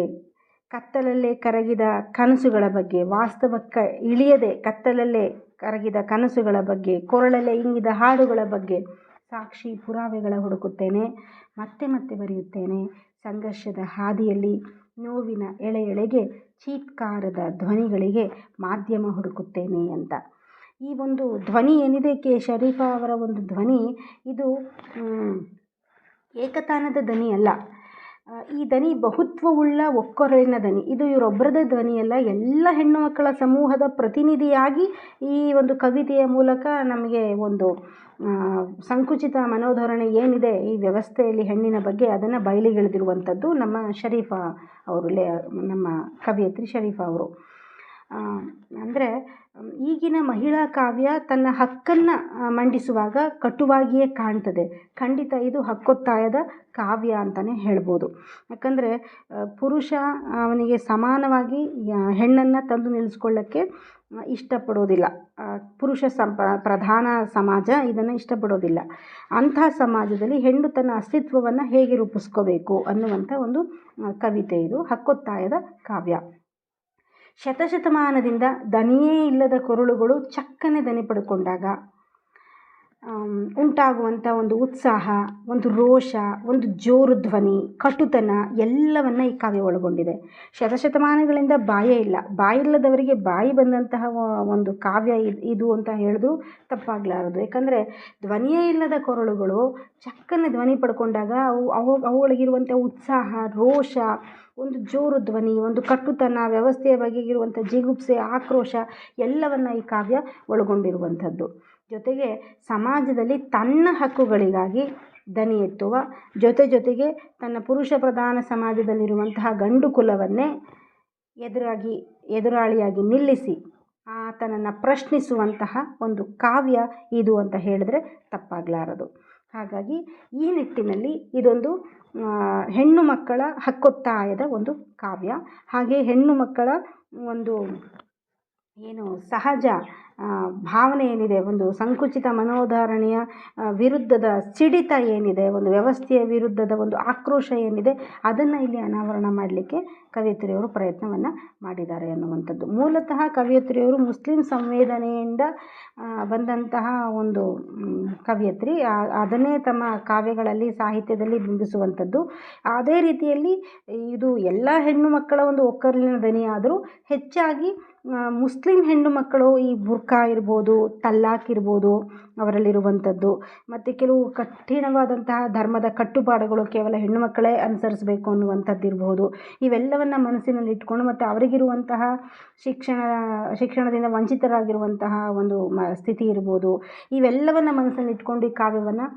ಕತ್ತಲಲ್ಲೇ ಕರಗಿದ ಕನಸುಗಳ ಬಗ್ಗೆ, ವಾಸ್ತವಕ್ಕೆ ಇಳಿಯದೆ ಕತ್ತಲಲ್ಲೇ ಕರಗಿದ ಕನಸುಗಳ ಬಗ್ಗೆ, ಕೊರಳಲ್ಲೇ ಇಂಗಿದ ಹಾಡುಗಳ ಬಗ್ಗೆ ಸಾಕ್ಷಿ ಪುರಾವೆಗಳ ಹುಡುಕುತ್ತೇನೆ. ಮತ್ತೆ ಮತ್ತೆ ಬರೆಯುತ್ತೇನೆ. ಸಂಘರ್ಷದ ಹಾದಿಯಲ್ಲಿ ನೋವಿನ ಎಳೆ ಎಳೆಗೆ ಚೀತ್ಕಾರದ ಧ್ವನಿಗಳಿಗೆ ಮಾಧ್ಯಮ ಹುಡುಕುತ್ತೇನೆ ಅಂತ. ಈ ಒಂದು ಧ್ವನಿ ಏನಿದೆ ಕೆ. ಶರೀಫಾ ಅವರ ಒಂದು ಧ್ವನಿ, ಇದು ಏಕತಾನದ ಧ್ವನಿ ಅಲ್ಲ. ಈ ದನಿ ಬಹುತ್ವವುಳ್ಳ ಒಕ್ಕೊರಲಿನ ದನಿ. ಇದು ಇವರೊಬ್ಬರದ ಧ್ವನಿಯಲ್ಲ, ಎಲ್ಲ ಹೆಣ್ಣು ಮಕ್ಕಳ ಸಮೂಹದ ಪ್ರತಿನಿಧಿಯಾಗಿ ಈ ಒಂದು ಕವಿತೆಯ ಮೂಲಕ ನಮಗೆ ಒಂದು ಸಂಕುಚಿತ ಮನೋಧೋರಣೆ ಏನಿದೆ ಈ ವ್ಯವಸ್ಥೆಯಲ್ಲಿ ಹೆಣ್ಣಿನ ಬಗ್ಗೆ ಅದನ್ನು ಬಯಲಿಗೆಳೆದಿರುವಂಥದ್ದು ನಮ್ಮ ಶರೀಫಾ ಅವರು, ಲೇ, ನಮ್ಮ ಕವಿಯತ್ರಿ ಶರೀಫಾ ಅವರು. ಅಂದರೆ ಈಗಿನ ಮಹಿಳಾ ಕಾವ್ಯ ತನ್ನ ಹಕ್ಕನ್ನು ಮಂಡಿಸುವಾಗ ಕಟುವಾಗಿಯೇ ಕಾಣ್ತದೆ. ಖಂಡಿತ ಇದು ಹಕ್ಕೊತ್ತಾಯದ ಕಾವ್ಯ ಅಂತಲೇ ಹೇಳ್ಬೋದು. ಯಾಕಂದರೆ ಪುರುಷ ಅವನಿಗೆ ಸಮಾನವಾಗಿ ಹೆಣ್ಣನ್ನು ತಂದು ನಿಲ್ಲಿಸ್ಕೊಳ್ಳೋಕ್ಕೆ ಇಷ್ಟಪಡೋದಿಲ್ಲ. ಪುರುಷ ಸಂಪ, ಪ್ರಧಾನ ಸಮಾಜ ಇದನ್ನು ಇಷ್ಟಪಡೋದಿಲ್ಲ. ಅಂಥ ಸಮಾಜದಲ್ಲಿ ಹೆಣ್ಣು ತನ್ನ ಅಸ್ತಿತ್ವವನ್ನು ಹೇಗೆ ರೂಪಿಸ್ಕೋಬೇಕು ಅನ್ನುವಂಥ ಒಂದು ಕವಿತೆ ಇದು. ಹಕ್ಕೊತ್ತಾಯದ ಕಾವ್ಯ. ಶತಶತಮಾನದಿಂದ ದನಿಯೇ ಇಲ್ಲದ ಕೊರಳುಗಳು ಚಕ್ಕನೆ ದನಿ ಪಡ್ಕೊಂಡಾಗ ಉಂಟಾಗುವಂಥ ಒಂದು ಉತ್ಸಾಹ, ಒಂದು ರೋಷ, ಒಂದು ಜೋರು ಧ್ವನಿ, ಕಟುತನ ಎಲ್ಲವನ್ನು ಈ ಕಾವ್ಯ ಒಳಗೊಂಡಿದೆ. ಶತಶತಮಾನಗಳಿಂದ ಬಾಯೇ ಇಲ್ಲ. ಬಾಯಿಲ್ಲದವರಿಗೆ ಬಾಯಿ ಬಂದಂತಹ ಒಂದು ಕಾವ್ಯ ಇದು ಅಂತ ಹೇಳೋದು ತಪ್ಪಾಗಲಾರದು. ಯಾಕಂದರೆ ಧ್ವನಿಯೇ ಇಲ್ಲದ ಕೊರಳುಗಳು ಚಕ್ಕನೆ ಧ್ವನಿ ಪಡ್ಕೊಂಡಾಗ ಅವು ಅವು ಅವುಗಳಿಗಿರುವಂಥ ಉತ್ಸಾಹ, ರೋಷ, ಒಂದು ಜೋರು ಧ್ವನಿ, ಒಂದು ಕಟ್ಟುತನ ವ್ಯವಸ್ಥೆಯ ಬಗೆಗಿರುವಂಥ ಜಿಗುಪ್ಸೆ, ಆಕ್ರೋಶ ಎಲ್ಲವನ್ನು ಈ ಕಾವ್ಯ ಒಳಗೊಂಡಿರುವಂಥದ್ದು. ಜೊತೆಗೆ ಸಮಾಜದಲ್ಲಿ ತನ್ನ ಹಕ್ಕುಗಳಿಗಾಗಿ ದನಿ ಎತ್ತುವ, ಜೊತೆ ಜೊತೆಗೆ ತನ್ನ ಪುರುಷ ಪ್ರಧಾನ ಸಮಾಜದಲ್ಲಿರುವಂತಹ ಗಂಡು ಕುಲವನ್ನೇ ಎದುರಾಗಿ, ಎದುರಾಳಿಯಾಗಿ ನಿಲ್ಲಿಸಿ ಆತನನ್ನು ಪ್ರಶ್ನಿಸುವಂತಹ ಒಂದು ಕಾವ್ಯ ಇದು ಅಂತ ಹೇಳಿದ್ರೆ ತಪ್ಪಾಗಲಾರದು. ಹಾಗಾಗಿ ಈ ನಿಟ್ಟಿನಲ್ಲಿ ಇದೊಂದು ಹೆಣ್ಣು ಮಕ್ಕಳ ಹಕ್ಕೊತ್ತಾಯದ ಒಂದು ಕಾವ್ಯ. ಹಾಗೆ ಹೆಣ್ಣು ಮಕ್ಕಳ ಒಂದು ಏನು ಸಹಜ ಭಾವನೆ ಏನಿದೆ? ಒಂದು ಸಂಕುಚಿತ ಮನೋಧಾರಣೆಯ ವಿರುದ್ಧದ ಸಿಡಿತ ಏನಿದೆ? ಒಂದು ವ್ಯವಸ್ಥೆಯ ವಿರುದ್ಧದ ಒಂದು ಆಕ್ರೋಶ ಏನಿದೆ? ಅದನ್ನು ಇಲ್ಲಿ ಅನಾವರಣ ಮಾಡಲಿಕ್ಕೆ ಕವಯಿತ್ರಿಯವರು ಪ್ರಯತ್ನವನ್ನು ಮಾಡಿದ್ದಾರೆ ಅನ್ನುವಂಥದ್ದು. ಮೂಲತಃ ಕವಯಿತ್ರಿಯವರು ಮುಸ್ಲಿಂ ಸಂವೇದನೆಯಿಂದ ಬಂದಂತಹ ಒಂದು ಕವಿಯತ್ರಿ ಅದನ್ನೇ ತಮ್ಮ ಕಾವ್ಯಗಳಲ್ಲಿ, ಸಾಹಿತ್ಯದಲ್ಲಿ ಬಿಂಬಿಸುವಂಥದ್ದು. ಅದೇ ರೀತಿಯಲ್ಲಿ ಇದು ಎಲ್ಲ ಹೆಣ್ಣು ಮಕ್ಕಳ ಒಂದು ಒಕ್ಕಲಿನ ದನಿ ಹೆಚ್ಚಾಗಿ ಮುಸ್ಲಿಂ ಹೆಣ್ಣು ಮಕ್ಕಳು ಈ ಬುರ್ಕಾ ಇರ್ಬೋದು, ತಲ್ಲಾಕ್ ಇರ್ಬೋದು ಅವರಲ್ಲಿರುವಂಥದ್ದು. ಮತ್ತು ಕೆಲವು ಕಠಿಣವಾದಂತಹ ಧರ್ಮದ ಕಟ್ಟುಪಾಡುಗಳು ಕೇವಲ ಹೆಣ್ಣು ಮಕ್ಕಳೇ ಅನುಸರಿಸಬೇಕು ಅನ್ನುವಂಥದ್ದು ಇರ್ಬೋದು. ಇವೆಲ್ಲವನ್ನು ಮನಸ್ಸಿನಲ್ಲಿ ಇಟ್ಕೊಂಡು ಮತ್ತು ಅವರಿಗಿರುವಂತಹ ಶಿಕ್ಷಣ, ಶಿಕ್ಷಣದಿಂದ ವಂಚಿತರಾಗಿರುವಂತಹ ಒಂದು ಮ, ಸ್ಥಿತಿ ಇರ್ಬೋದು. ಇವೆಲ್ಲವನ್ನು ಮನಸ್ಸಲ್ಲಿ ಇಟ್ಕೊಂಡು ಈ ಕಾವ್ಯವನ್ನು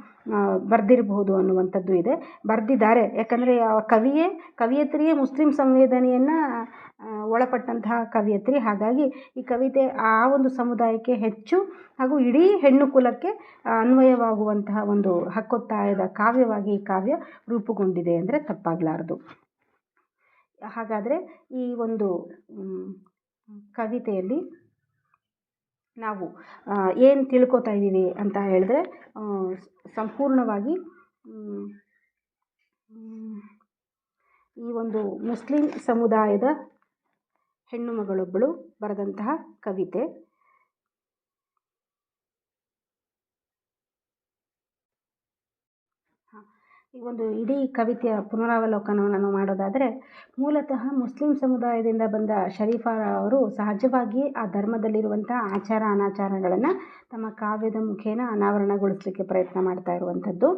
ಬರೆದಿರಬಹುದು ಅನ್ನುವಂಥದ್ದು ಇದೆ. ಬರೆದಿದ್ದಾರೆ. ಯಾಕಂದರೆ ಕವಿಯೇ ಕವಿಯತ್ರಿಯೇ ಮುಸ್ಲಿಂ ಸಂವೇದನೆಯನ್ನು ಒಳಪಟ್ಟಂತಹ ಕವಿಯತ್ರಿ. ಹಾಗಾಗಿ ಈ ಕವಿತೆ ಆ ಒಂದು ಸಮುದಾಯಕ್ಕೆ ಹೆಚ್ಚು ಹಾಗೂ ಇಡೀ ಹೆಣ್ಣು ಕುಲಕ್ಕೆ ಅನ್ವಯವಾಗುವಂತಹ ಒಂದು ಹಕ್ಕೊತ್ತಾಯದ ಕಾವ್ಯವಾಗಿ ಈ ಕಾವ್ಯ ರೂಪುಗೊಂಡಿದೆ ಅಂದರೆ ತಪ್ಪಾಗಲಾರದು. ಹಾಗಾದರೆ ಈ ಒಂದು ಕವಿತೆಯಲ್ಲಿ ನಾವು ಏನು ತಿಳ್ಕೊತಾ ಇದ್ದೀವಿ ಅಂತ ಹೇಳಿದ್ರೆ ಸಂಪೂರ್ಣವಾಗಿ ಈ ಒಂದು ಮುಸ್ಲಿಂ ಸಮುದಾಯದ ಹೆಣ್ಣು ಮಗಳೊಬ್ಬಳು ಬರೆದಂತಹ ಕವಿತೆ. ಈ ಒಂದು ಇಡೀ ಕವಿತೆಯ ಪುನರಾವಲೋಕನವನ್ನು ನಾವು ಮಾಡೋದಾದರೆ, ಮೂಲತಃ ಮುಸ್ಲಿಂ ಸಮುದಾಯದಿಂದ ಬಂದ ಶರೀಫಾ ಅವರು ಸಹಜವಾಗಿ ಆ ಧರ್ಮದಲ್ಲಿರುವಂಥ ಆಚಾರ ಅನಾಚಾರಗಳನ್ನು ತಮ್ಮ ಕಾವ್ಯದ ಮುಖೇನ ಅನಾವರಣಗೊಳಿಸಲಿಕ್ಕೆ ಪ್ರಯತ್ನ ಮಾಡ್ತಾ ಇರುವಂಥದ್ದು.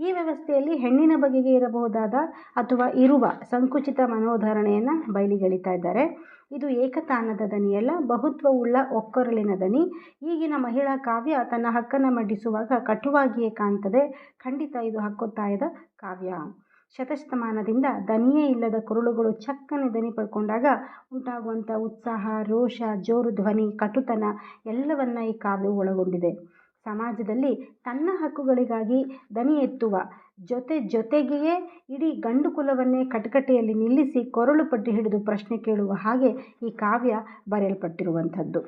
ಈ ವ್ಯವಸ್ಥೆಯಲ್ಲಿ ಹೆಣ್ಣಿನ ಬಗೆಗೆ ಇರಬಹುದಾದ ಅಥವಾ ಇರುವ ಸಂಕುಚಿತ ಮನೋಧರಣೆಯನ್ನು ಬಯಲಿಗೆಳಿತಾ ಇದ್ದಾರೆ. ಇದು ಏಕತಾನದ ದನಿಯಲ್ಲ ಬಹುತ್ವವುಳ್ಳ ಒಕ್ಕೊರಲಿನ ದನಿ. ಈಗಿನ ಮಹಿಳಾ ಕಾವ್ಯ ತನ್ನ ಹಕ್ಕನ್ನು ಮಂಡಿಸುವಾಗ ಕಟುವಾಗಿಯೇ ಕಾಣ್ತದೆ. ಖಂಡಿತ ಇದು ಹಕ್ಕೊತ್ತಾಯದ ಕಾವ್ಯ. ಶತಶತಮಾನದಿಂದ ದನಿಯೇ ಇಲ್ಲದ ಕುರುಳುಗಳು ಚಕ್ಕನೆ ದನಿ ಪಡ್ಕೊಂಡಾಗ ಉಂಟಾಗುವಂಥ ಉತ್ಸಾಹ, ರೋಷ, ಜೋರು ಧ್ವನಿ, ಕಟುತನ ಎಲ್ಲವನ್ನ ಈ ಕಾವ್ಯವು ಒಳಗೊಂಡಿದೆ. ಸಮಾಜದಲ್ಲಿ ತನ್ನ ಹಕ್ಕುಗಳಿಗಾಗಿ ದನಿ ಎತ್ತುವ ಜೊತೆ ಜೊತೆಗೆಯೇ ಇಡೀ ಗಂಡು ಕುಲವನ್ನೇ ಕಟಕಟೆಯಲ್ಲಿ ನಿಲ್ಲಿಸಿ ಕೊರಳು ಪಟ್ಟಿ ಹಿಡಿದು ಪ್ರಶ್ನೆ ಕೇಳುವ ಹಾಗೆ ಈ ಕಾವ್ಯ ಬರೆಯಲ್ಪಟ್ಟಿರುವಂಥದ್ದು.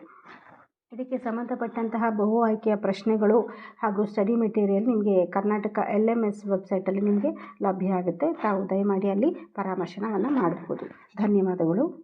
ಇದಕ್ಕೆ ಸಂಬಂಧಪಟ್ಟಂತಹ ಬಹು ಆಯ್ಕೆಯ ಪ್ರಶ್ನೆಗಳು ಹಾಗೂ ಸ್ಟಡಿ ಮೆಟೀರಿಯಲ್ ನಿಮಗೆ ಕರ್ನಾಟಕ ಎಲ್ ಎಂ ಎಸ್ ವೆಬ್ಸೈಟಲ್ಲಿ ನಿಮಗೆ ಲಭ್ಯ ಆಗುತ್ತೆ. ತಾವು ದಯಮಾಡಿ ಅಲ್ಲಿ ಪರಾಮರ್ಶನವನ್ನು ಮಾಡಬಹುದು. ಧನ್ಯವಾದಗಳು.